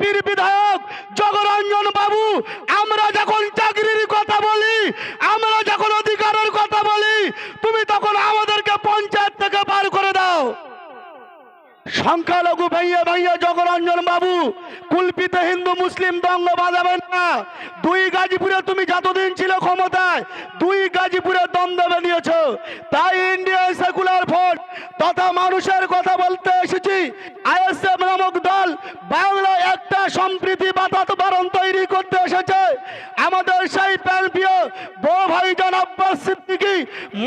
কুলপির বিধায়ক জগরঞ্জন বাবু আমরা যখন চাকরির কথা বলি আমরা যখন অধিকারের কথা বলি তুমি তখন আমাদেরকে পঞ্চায়েত থেকে বার করে দাও সংখ্যালঘু ভাইয়া ভাইয়া জগরঞ্জন বাবু, কুলপিতে হিন্দু মুসলিম দঙ্গ বাঁধাবেন না। দুই গাজীপুরে তুমি যতদিন ছিল ক্ষমতায়, দুই গাজীপুরে দ্বন্দ্ব বেরিয়েছ। তাই ইন্ডিয়ান সেকুলার ফ্রন্ট তথা মানুষের কথা বলতে এসেছি। আইএসএফ নামক দল বাংলায় একটা সম্প্রীতি বাতাবরণ তৈরি করতে এসেছে। আমাদের সেই প্যান্পিও বউ ভাইজান আব্বাস সিদ্দিকী,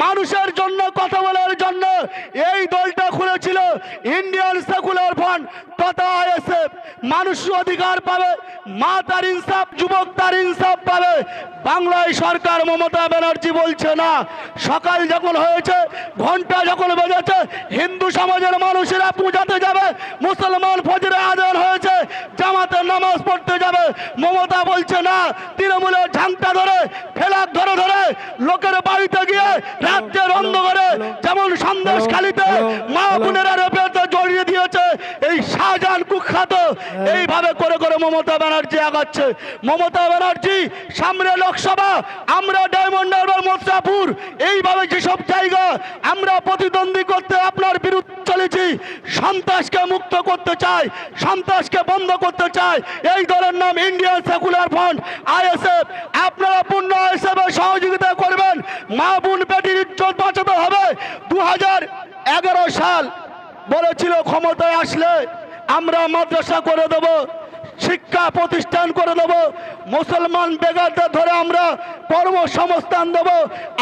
মানুষের জন্য কথা বলার জন্য এই দলটা খুলেছিল ইন্ডিয়ান সেকুলার ফ্রন্ট তথা আইএসএফ মানুষ অধিকার পাবে মা তার ইনসাফ যুবক তার ইনসাফ পাবে। বাংলায় সরকার মমতা ব্যানার্জি বলছে না সকাল যখন হয়েছে ঘণ্টা যখন বেজেছে হিন্দু সমাজের মানুষেরা পূজাতে যাবে মুসলমান ফজরে আদান হয়েছে জামাতের নামাজ পড়তে যাবে। মমতা বলছে না তৃণমূলের ঝাংটা ধরে ফেলাক ধরে ধরে লোকের বাড়িতে গিয়ে রাজ্যের অন্ধকারে যেমন সন্দেশ খালিতে মা বোনেরা রেপেতে জড়িয়ে দিয়েছে এই শাহজাহান এইভাবে করে করে মমতা ব্যানার্জি আগাচ্ছে। মমতা ব্যানার্জি, সামনে লোকসভা, আমরা ডায়মন্ড হারবার মথুরাপুর এইভাবে যেসব জায়গা আমরা প্রতিদ্বন্দ্বী করতে আপনার বিরুদ্ধে চলেছি, সন্ত্রাসকে মুক্ত করতে চাই, সন্ত্রাসকে বন্ধ করতে চাই, এই দলের নাম ইন্ডিয়ান সেকুলার ফ্রন্ট আইএসএফ আপনারা পূর্ণ আইএসএফ এর সহযোগিতা করবেন। মা বোন বেটির ইজ্জত বাঁচাতে হবে। দু সাল বলেছিল ক্ষমতায় আসলে আমরা মাদ্রাসা করে দেব, শিক্ষা প্রতিষ্ঠান করে দেব, মুসলমান বেগারদের ধরে আমরা কর্মসংস্থান দেব,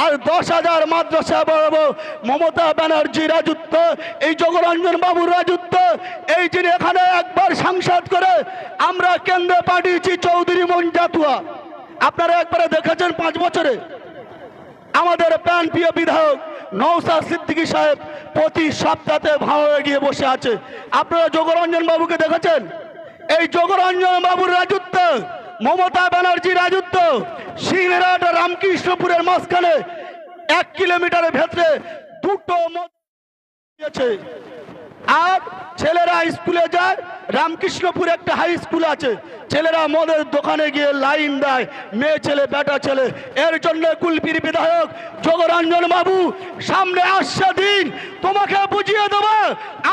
আর দশ হাজার মাদ্রাসা বাড়াবো মমতা ব্যানার্জি রাজত্ব, এই জগরঞ্জন বাবুর রাজত্ব, এই যিনি এখানে একবার সাংসদ করে আমরা কেন্দ্রে পাঠিয়েছি চৌধুরী মন জাতুয়া। আপনারা একবারে দেখেছেন পাঁচ বছরে? আমাদের প্রাণ প্রিয় বিধায়ক নৌসাদ সিদ্দিকী সাহেব প্রতি সপ্তাহে ভাঙে গিয়ে বসে আছে। আপনারা যোগরঞ্জন বাবুকে দেখেছেন? এই যোগরঞ্জন বাবুর রাজত্ব, মমতা ব্যানার্জি রাজত্ব, সিংহরাট রামকৃষ্ণপুরের মাঝখানে এক কিলোমিটারের ভেতরে দুটো দিয়েছে। আর ছেলেরা স্কুলে যায়। রামকৃষ্ণপুর একটা হাই স্কুল আছে। ছেলেরা মদের দোকানে গিয়ে লাইন দেয়। মেয়ে ছেলে, বেটা ছেলে। এর জন্য কুলপির বিধায়ক যোগরঞ্জন বাবু সামনে আসছে দিন। তোমাকে বুঝিয়ে দেবো,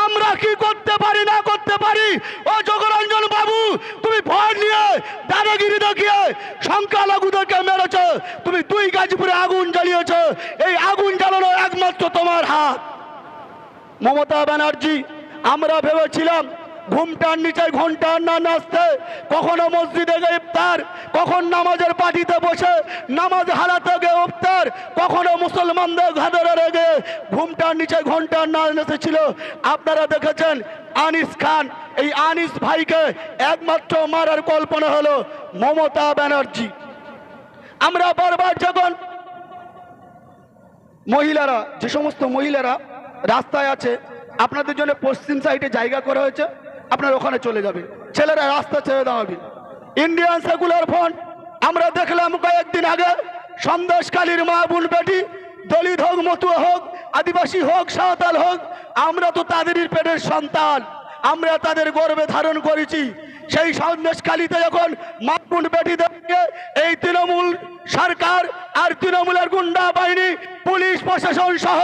আমরা কি করতে পারি, না করতে পারি? ও যোগরঞ্জন বাবু, তুমি ভয় নিয়ে দাদাগিরি দেখিয়ে সংখ্যালঘুদেরকে মেরেছ। তুমি দুই গাজীপুরে আগুন জ্বালিয়েছ। এই আগুন জ্বালানো একমাত্র তোমার হাত। মমতা ব্যানার্জি, আমরা ভেবেছিলাম ঘুমটার নিচে ঘণ্টার না নাচতে, কখনো মসজিদে গিয়ে ইফতার, কখন নামাজের পার্টিতে বসে নামাজ হারাতে গিয়ে ইফতার, কখনো মুসলমানদের ঘাদরে রেগে ঘুমটার নিচে ঘণ্টার না নেচেছিল। আপনারা দেখেছেন আনিস খান, এই আনিস ভাইকে একমাত্র মারার কল্পনা হলো মমতা ব্যানার্জি। আমরা বারবার যখন মহিলারা, যে সমস্ত মহিলারা রাস্তায় আছে। আপনাদের জন্য পশ্চিম সাইডে জায়গা করা হয়েছে। আপনারা ওখানে চলে যাবেন। ছেলেরা রাস্তা ছেড়ে দাঁড়াবে ইন্ডিয়ান সেকুলার ফ্রন্ট আমরা দেখলাম কয়েকদিন আগে সন্দেশকালীর মা বোন বেটি, দলিত হোক, মতুয়া হোক, আদিবাসী হোক, সাঁওতাল হোক, আমরা তো তাদেরই পেটের সন্তান। আমরা তাদের গর্বে ধারণ করেছি। সেই সন্দেশকালীতে যখন মা বোন বেটিদেরকে এই তৃণমূল সরকার আর তৃণমূলের গুন্ডা বাহিনী, পুলিশ, প্রশাসন সহ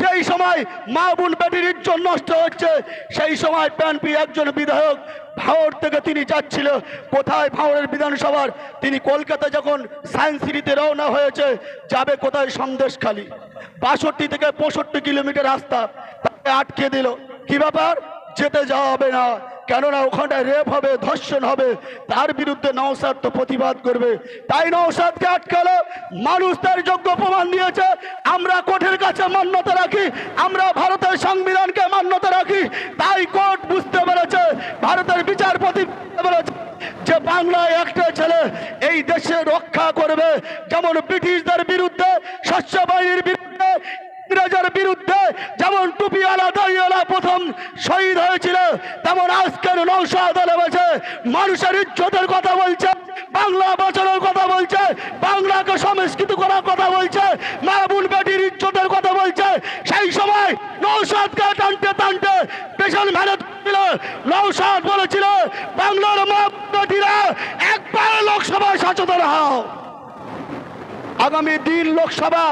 যেই সময় মা বোন বেটির ইজ্জত নষ্ট হচ্ছে, সেই সময় প্যানপি একজন বিধায়ক ভাওর থেকে তিনি যাচ্ছিল। কোথায় ভাওরের বিধানসভার? তিনি কলকাতা যখন সায়েন্স সিটিতে রওনা হয়েছে, যাবে কোথায় সন্দেশখালী? বাষট্টি থেকে পঁয়ষট্টি কিলোমিটার রাস্তা, তাকে আটকে দিল। কি ব্যাপার? যেতে যাওয়া হবে না। কেননা ওখানটায় রেপ হবে, ধর্ষণ হবে, তার বিরুদ্ধে নওসাদ তো প্রতিবাদ করবে। তাই নওসাদকে আটকালো মানুষ তার যোগ্য প্রমাণ দিয়েছে। আমরা কোর্টের কাছে মান্যতা রাখি, আমরা ভারতের সংবিধানকে মান্যতা রাখি। তাই কোর্ট বুঝতে পেরেছে, ভারতের বিচারপতি পেরেছে যে বাংলায় একটা ছেলে এই দেশে রক্ষা করবে। যেমন ব্রিটিশদের বিরুদ্ধে শস্য বাহিনীর বিরুদ্ধে ইংরেজের বিরুদ্ধে যেমন টুপিওয়ালা, দাড়িওয়ালা প্রথম শহীদ হয়েছিল, তেমন আজকের নৌসাদ বলছে, মানুষের ইজ্জতের কথা বলছে, বাংলা বাঁচানোর কথা বলছে, বাংলাকে সংস্কৃত করার কথা বলছে মা বোন বেটির ইজ্জতের কথা বলছে। সেই সময় নৌসাদকে টানতে টানতে পেছন ভ্যানে ছিল নৌসাদ বলেছিল, বাংলার মাটিরা একবার লোকসভায় সচেতন হও। আগামী দিন লোকসভা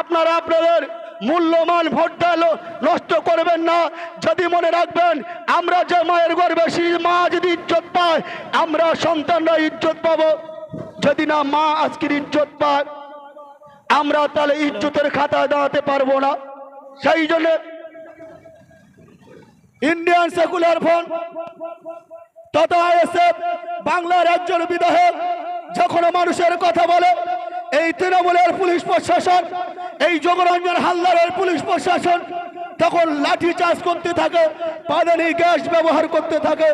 আপনারা আপনাদের মূল্যমান ভোটটা নষ্ট করবেন না। যদি মনে রাখবেন, আমরা যে মায়ের গর্বে সেই মা যদি ইজ্জত পায়, আমরা সন্তানরা ইজ্জত পাবো। যদি না মা আজকের ইজ্জত পায়, আমরা তাহলে ইজ্জতের খাতায় দাঁড়াতে পারব না। সেই জন্য ইন্ডিয়ান সেকুলার ফ্রন্ট তথা বাংলার একজন বিধায়ক যখন মানুষের কথা বলে এই তৃণমূলের পুলিশ প্রশাসন, এই যোগরঞ্জন হালদারের পুলিশ প্রশাসন তখন লাঠি চার্জ করতে থাকে, পাদানি গ্যাস ব্যবহার করতে থাকে।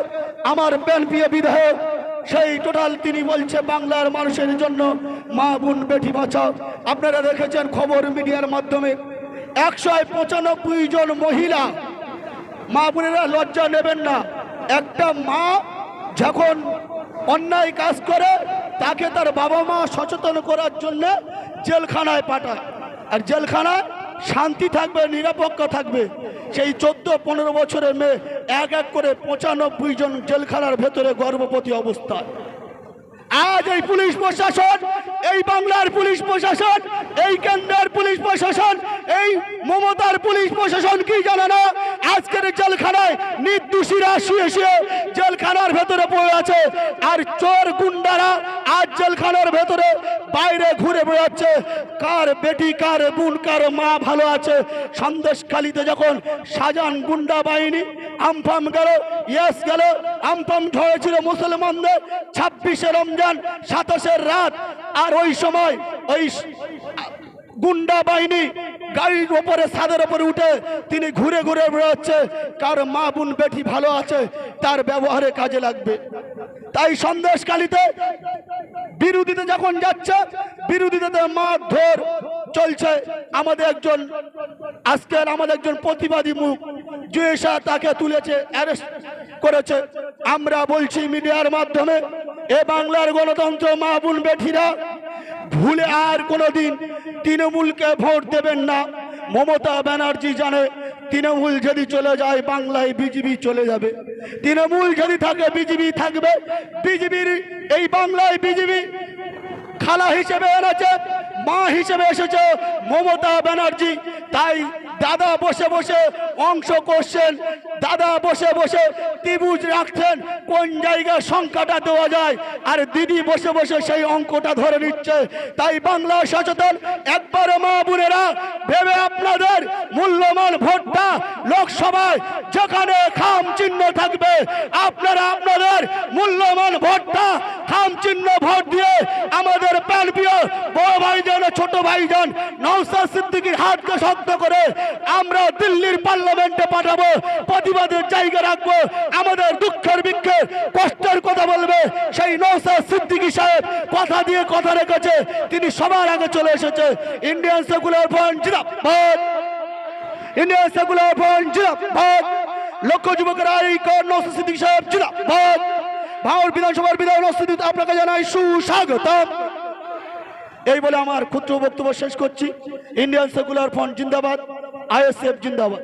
আমার প্রিয় বিধায়ক, সেই টোটাল তিনি বলছে বাংলার মানুষের জন্য মা বোন বেটি বাঁচাও। আপনারা দেখেছেন খবর মিডিয়ার মাধ্যমে একশো পঁচানব্বই জন মহিলা মা বোনেরা লজ্জা নেবেন না। একটা মা যখন অন্যায় কাজ করে তাকে তার বাবা মা সচেতন করার জন্য জেলখানায় পাঠায়। আর জেলখানায় শান্তি থাকবে নিরাপত্ত থাকবে। সেই চোদ্দ, পনেরো বছরের মেয়ে এক এক করে পঁচানব্বই জন জেলখানার ভেতরে গর্ভবতী অবস্থায়। আজ এই পুলিশ প্রশাসন, এই বাংলার পুলিশ প্রশাসন, এই কেন্দ্রের পুলিশ প্রশাসন, এই মমতার পুলিশ প্রশাসন কি জানে না? আজকের জেলখানায় নির্দোষীরা শুয়ে শুয়ে জেলখানার ভেতরে পড়ে আছে। আর চোর গুন্ডারা আজ জেলখানার ভেতরে বাইরে ঘুরে বেড়াচ্ছে। কার বেটি, কার বোন, কার মা ভালো আছে? সন্দেশখালিতে যখন সাজান গুন্ডা বাহিনী আমফাম গেল, ইয়েস গেল, আমফাম ঝরেছিল মুসলমানদের ছাব্বিশে রমজান সাতাশের রাত। আর ওই সময় ওই গুন্ডা বাহিনী গাড়ির ওপরে, ছাদের ওপরে উঠে তিনি ঘুরে ঘুরে বেরোচ্ছে কার মা, বোন, বেটি ভালো আছে, তার ব্যবহারে কাজে লাগবে। তাই সন্দেশকালীতে বিরোধীতে যখন যাচ্ছে বিরোধীদের মারধর চলছে। আমাদের একজন, আজকের আমাদের একজন প্রতিবাদী মুখ জুয়েশা তাকে তুলেছে অ্যারেস্ট করেছে। আমরা বলছি মিডিয়ার মাধ্যমে, এ বাংলার গণতন্ত্র মাহবুল বেঠিরা, ভুলে আর কোনোদিন তৃণমূলকে ভোট দেবেন না। মমতা ব্যানার্জি জানে তৃণমূল যদি চলে যায়, বাংলায় বিজেপি চলে যাবে। তৃণমূল যদি থাকে, বিজেপি থাকবে। বিজেপির এই বাংলায় বিজেপি খালা হিসেবে এনেছে, মা হিসেবে এসেছে মমতা ব্যানার্জি। তাই দাদা বসে বসে অংশ করছেন, দাদা বসে বসে ত্রিভুজ রাখছেন, কোন জায়গায় সংখ্যাটা দেওয়া যায়? আর দিদি বসে বসে সেই অঙ্কটা ধরে নিচ্ছে। তাই বাংলা সচেতন, একবারে মা বোনেরা ভেবে আপনাদের মূল্যবান ভোটটা লোকসভায় যেখানে খাম চিহ্ন থাকবে। আপনারা আপনাদের মূল্যবান ভোটটা খাম চিহ্ন ভোট দিয়ে আমাদের প্যানপ্রিয় বড় ভাইজান ছোট ভাইজান নৌসাদ সিদ্দিকির হাতকে শক্ত করে আমরা দিল্লির পার্লামেন্টে পাঠাবো, প্রতিবাদের জায়গা রাখব, আমাদের দুঃখের বিক্ষের কষ্টের কথা বলবে। সেই নৌসাদ সিদ্দিকি সাহেব কথা দিয়ে কথা রেখেছে, তিনি সবার আগে চলে এসেছে। Indian secular front Indian secular front লক্ষ যুবকের এই কর নৌসাদ সিদ্দিকি সাহেব জিন্দাবাদ ভাঙর বিধানসভার বিধায়ক নৌসাদ আপনাকে জানাই সুস্বাগতম। এই বলে আমার ক্ষুদ্র বক্তব্য শেষ করছি। ইন্ডিয়ান সেকুলার ফ্রন্ট জিন্দাবাদ, আইএসএফ জিন্দাবাদ।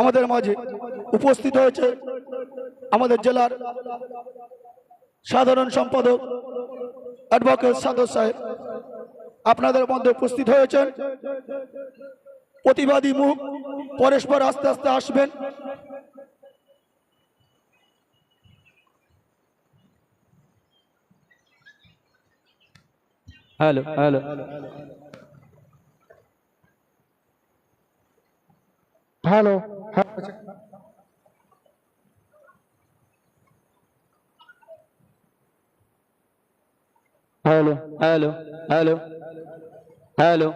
আমাদের মাঝে উপস্থিত হয়েছে আমাদের জেলার সাধারণ সম্পাদক, অ্যাডভোকেট সাদর সাহেব। আপনাদের মধ্যে উপস্থিত হয়েছেন প্রতিবাদী মুখ পরস্পর আস্তে আস্তে আসবেন hello hello hello hello hello hello hello